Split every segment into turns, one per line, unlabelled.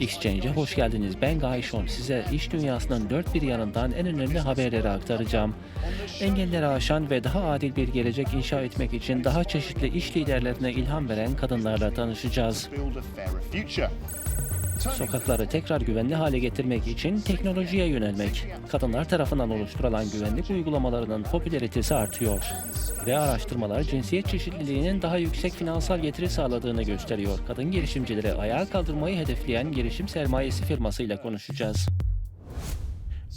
Exchange'e hoş geldiniz. Ben Gayşon. Size iş dünyasının dört bir yanından en önemli haberleri aktaracağım. Engelleri aşan ve daha adil bir gelecek inşa etmek için daha çeşitli iş liderlerine ilham veren kadınlarla tanışacağız. Sokakları tekrar güvenli hale getirmek için teknolojiye yönelmek. Kadınlar tarafından oluşturulan güvenlik uygulamalarının popülaritesi artıyor. Ve araştırmalar cinsiyet çeşitliliğinin daha yüksek finansal getiri sağladığını gösteriyor. Kadın girişimcileri ayağa kaldırmayı hedefleyen girişim sermayesi firmasıyla konuşacağız.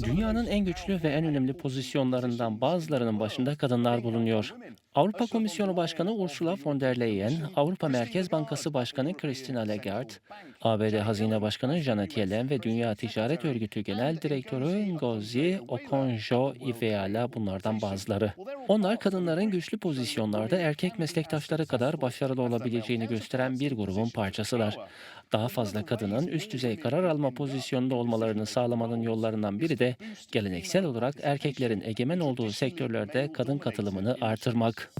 Dünyanın en güçlü ve en önemli pozisyonlarından bazılarının başında kadınlar bulunuyor. Avrupa Komisyonu Başkanı Ursula von der Leyen, Avrupa Merkez Bankası Başkanı Christine Lagarde, ABD Hazine Başkanı Janet Yellen ve Dünya Ticaret Örgütü Genel Direktörü Ngozi Okonjo-Iweala bunlardan bazıları. Onlar kadınların güçlü pozisyonlarda erkek meslektaşları kadar başarılı olabileceğini gösteren bir grubun parçasılar. Daha fazla kadının üst düzey karar alma pozisyonunda olmalarını sağlamanın yollarından biri de geleneksel olarak erkeklerin egemen olduğu sektörlerde kadın katılımını artırmak.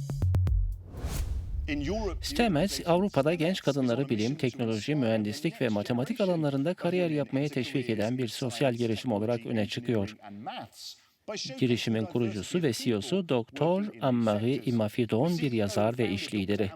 STEMES, Avrupa'da genç kadınları bilim, teknoloji, mühendislik ve matematik alanlarında kariyer yapmaya teşvik eden bir sosyal girişim olarak öne çıkıyor. Girişimin kurucusu ve CEO'su Dr. Anne-Marie Imafidon bir yazar ve iş lideri.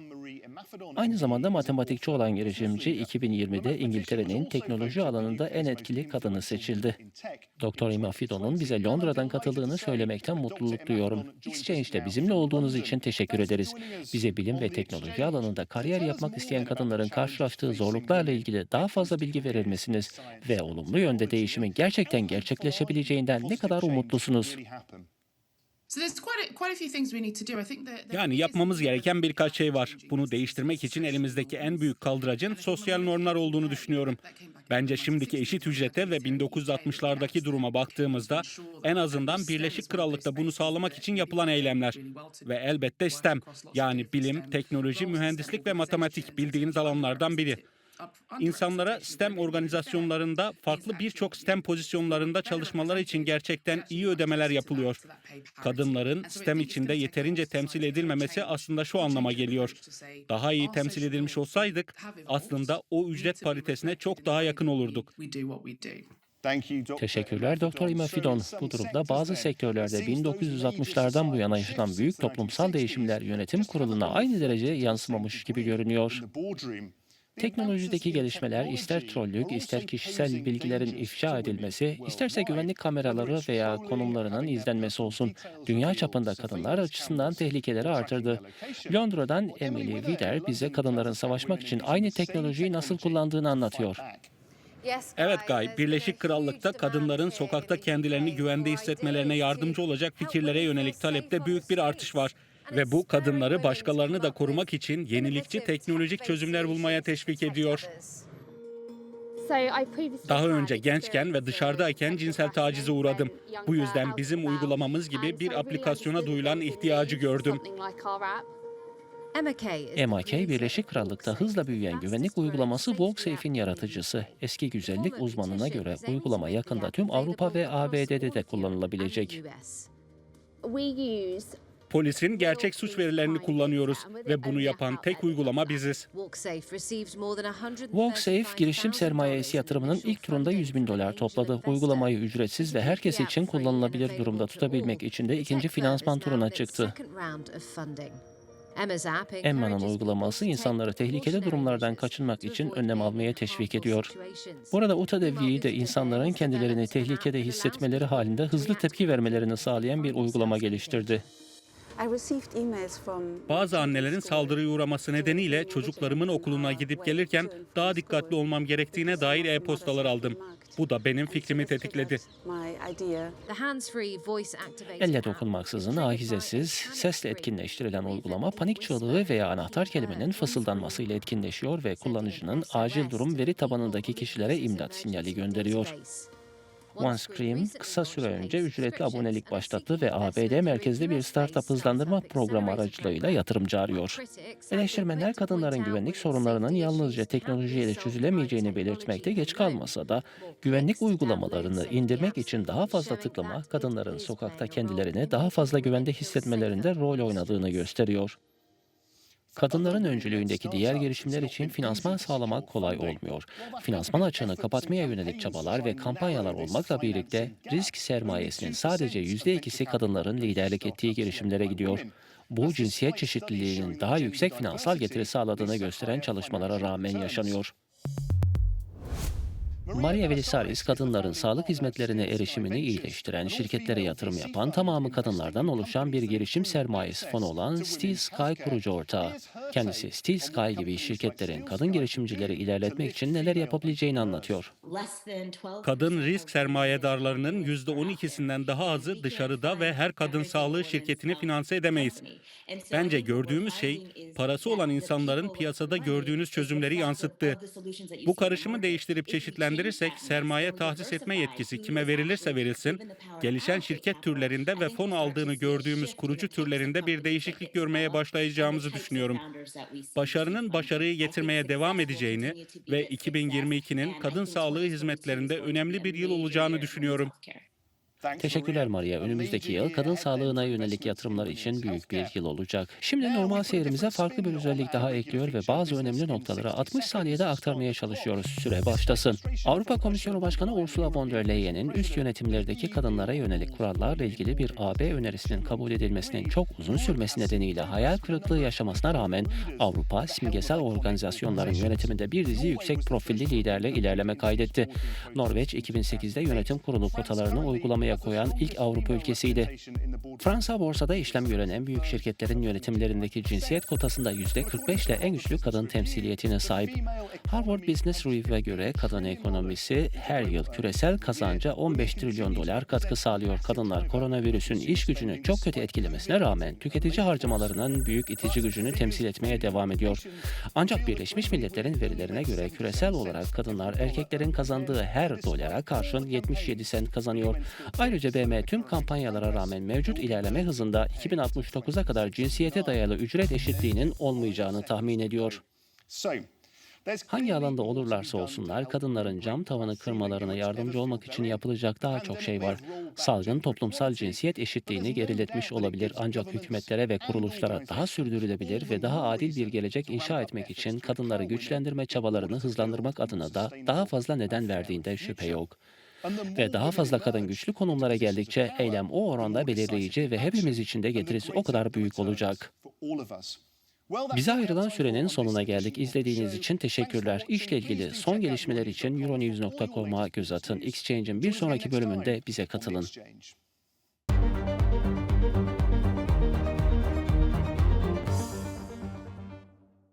Aynı zamanda matematikçi olan girişimci 2020'de İngiltere'nin teknoloji alanında en etkili kadını seçildi.
in tech
Dr. Imafidon'un bize Londra'dan katıldığını söylemekten mutluluk duyuyorum. Exchange'de bizimle olduğunuz için teşekkür ederiz. Bize bilim ve teknoloji alanında kariyer yapmak isteyen kadınların karşılaştığı zorluklarla ilgili daha fazla bilgi verir misiniz? Ve olumlu yönde değişimin gerçekten gerçekleşebileceğinden ne kadar umutlusunuz?
Yani yapmamız gereken birkaç şey var. Bunu değiştirmek için elimizdeki en büyük kaldıracın sosyal normlar olduğunu düşünüyorum. Bence şimdiki eşit ücrete ve 1960'lardaki duruma baktığımızda en azından Birleşik Krallık'ta bunu sağlamak için yapılan eylemler ve elbette STEM yani bilim, teknoloji, mühendislik ve matematik bildiğiniz alanlardan biri. İnsanlara STEM organizasyonlarında farklı birçok STEM pozisyonlarında çalışmalar için gerçekten iyi ödemeler yapılıyor. Kadınların STEM içinde yeterince temsil edilmemesi aslında şu anlama geliyor. Daha iyi temsil edilmiş olsaydık aslında o ücret paritesine çok daha yakın olurduk.
Teşekkürler Dr. Imafidon. Bu durumda bazı sektörlerde 1960'lardan bu yana yaşanan büyük toplumsal değişimler yönetim kuruluna aynı derece yansımamış gibi görünüyor. Teknolojideki gelişmeler ister trollük, ister kişisel bilgilerin ifşa edilmesi, isterse güvenlik kameraları veya konumlarının izlenmesi olsun, dünya çapında kadınlar açısından tehlikeleri artırdı. Londra'dan Emily Wider bize kadınların savaşmak için aynı teknolojiyi nasıl kullandığını anlatıyor.
Evet Gay, Birleşik Krallık'ta kadınların sokakta kendilerini güvende hissetmelerine yardımcı olacak fikirlere yönelik talepte büyük bir artış var. Ve bu kadınları başkalarını da korumak için yenilikçi teknolojik çözümler bulmaya teşvik ediyor. Daha önce gençken ve dışarıdayken cinsel tacize uğradım. Bu yüzden bizim uygulamamız gibi bir aplikasyona duyulan ihtiyacı gördüm.
MAK, Birleşik Krallık'ta hızla büyüyen güvenlik uygulaması WalkSafe'in yaratıcısı. Eski güzellik uzmanına göre uygulama yakında tüm Avrupa ve ABD'de de kullanılabilecek.
Polisin gerçek suç verilerini kullanıyoruz ve bunu yapan tek uygulama biziz.
WalkSafe, girişim sermayesi yatırımının ilk turunda 100 bin dolar topladı. Uygulamayı ücretsiz ve herkes için kullanılabilir durumda tutabilmek için de ikinci finansman turuna çıktı. Emma'nın uygulaması insanları tehlikeli durumlardan kaçınmak için önlem almaya teşvik ediyor. Burada UTADEVİ de insanların kendilerini tehlikede hissetmeleri halinde hızlı tepki vermelerini sağlayan bir uygulama geliştirdi.
Bazı annelerin saldırıya uğraması nedeniyle çocuklarımın okuluna gidip gelirken daha dikkatli olmam gerektiğine dair e-postalar aldım. Bu da benim fikrimi tetikledi.
Elle dokunmaksızın ahizesiz, sesle etkinleştirilen uygulama panik çığlığı veya anahtar kelimenin fısıldanmasıyla etkinleşiyor ve kullanıcının acil durum veri tabanındaki kişilere imdat sinyali gönderiyor. OneScream kısa süre önce ücretli abonelik başlattı ve ABD merkezli bir startup hızlandırma programı aracılığıyla yatırımcı arıyor. Eleştirmenler kadınların güvenlik sorunlarının yalnızca teknolojiyle çözülemeyeceğini belirtmekte geç kalmasa da güvenlik uygulamalarını indirmek için daha fazla tıklama kadınların sokakta kendilerini daha fazla güvende hissetmelerinde rol oynadığını gösteriyor. Kadınların öncülüğündeki diğer girişimler için finansman sağlamak kolay olmuyor. Finansman açığını kapatmaya yönelik çabalar ve kampanyalar olmakla birlikte risk sermayesinin sadece %2'si kadınların liderlik ettiği girişimlere gidiyor. Bu cinsiyet çeşitliliğinin daha yüksek finansal getiri sağladığını gösteren çalışmalara rağmen yaşanıyor. Maria Velisaris, kadınların sağlık hizmetlerine erişimini iyileştiren, şirketlere yatırım yapan, tamamı kadınlardan oluşan bir girişim sermayesi fonu olan Steel Sky kurucu ortağı. Kendisi Steel Sky gibi şirketlerin kadın girişimcileri ilerletmek için neler yapabileceğini anlatıyor.
Kadın risk sermayedarlarının %12'sinden daha azı dışarıda ve her kadın sağlığı şirketini finanse edemeyiz. Bence gördüğümüz şey parası olan insanların piyasada gördüğünüz çözümleri yansıttı. Bu karışımı değiştirip çeşitlendirirsek sermaye tahsis etme yetkisi kime verilirse verilsin, gelişen şirket türlerinde ve fon aldığını gördüğümüz kurucu türlerinde bir değişiklik görmeye başlayacağımızı düşünüyorum. Başarının başarıyı getirmeye devam edeceğini ve 2022'nin kadın sağlığı hizmetlerinde önemli bir yıl olacağını düşünüyorum.
Teşekkürler Maria. Önümüzdeki yıl kadın sağlığına yönelik yatırımlar için büyük bir yıl olacak. Şimdi normal seyrimize farklı bir özellik daha ekliyor ve bazı önemli noktaları 60 saniyede aktarmaya çalışıyoruz. Süre başlasın. Avrupa Komisyonu Başkanı Ursula von der Leyen'in üst yönetimlerdeki kadınlara yönelik kurallarla ilgili bir AB önerisinin kabul edilmesinin çok uzun sürmesi nedeniyle hayal kırıklığı yaşamasına rağmen Avrupa simgesel organizasyonların yönetiminde bir dizi yüksek profilli liderle ilerleme kaydetti. Norveç 2008'de yönetim kurulu kotalarını uygulamaya koyan ilk Avrupa ülkesiydi. Fransa borsada işlem gören en büyük şirketlerin yönetimlerindeki cinsiyet kotasında %45 ile en güçlü kadın temsiliyetine sahip. Harvard Business Review'e göre kadın ekonomisi her yıl küresel kazanca 15 trilyon dolar katkı sağlıyor. Kadınlar koronavirüsün iş gücünü çok kötü etkilemesine rağmen tüketici harcamalarının büyük itici gücünü temsil etmeye devam ediyor. Ancak Birleşmiş Milletler'in verilerine göre küresel olarak kadınlar erkeklerin kazandığı her dolara karşın 77 sent kazanıyor. Ayrıca BM tüm kampanyalara rağmen mevcut ilerleme hızında 2069'a kadar cinsiyete dayalı ücret eşitliğinin olmayacağını tahmin ediyor. Hangi alanda olurlarsa olsunlar kadınların cam tavanı kırmalarına yardımcı olmak için yapılacak daha çok şey var. Salgın toplumsal cinsiyet eşitliğini geriletmiş olabilir ancak hükümetlere ve kuruluşlara daha sürdürülebilir ve daha adil bir gelecek inşa etmek için kadınları güçlendirme çabalarını hızlandırmak adına da daha fazla neden verdiğinde şüphe yok. Ve daha fazla kadın güçlü konumlara geldikçe eylem o oranda belirleyici ve hepimiz için de getirisi o kadar büyük olacak. Bize ayrılan sürenin sonuna geldik. İzlediğiniz için teşekkürler. İşle ilgili son gelişmeler için Euronews.com'a göz atın. Exchange'in bir sonraki bölümünde bize katılın.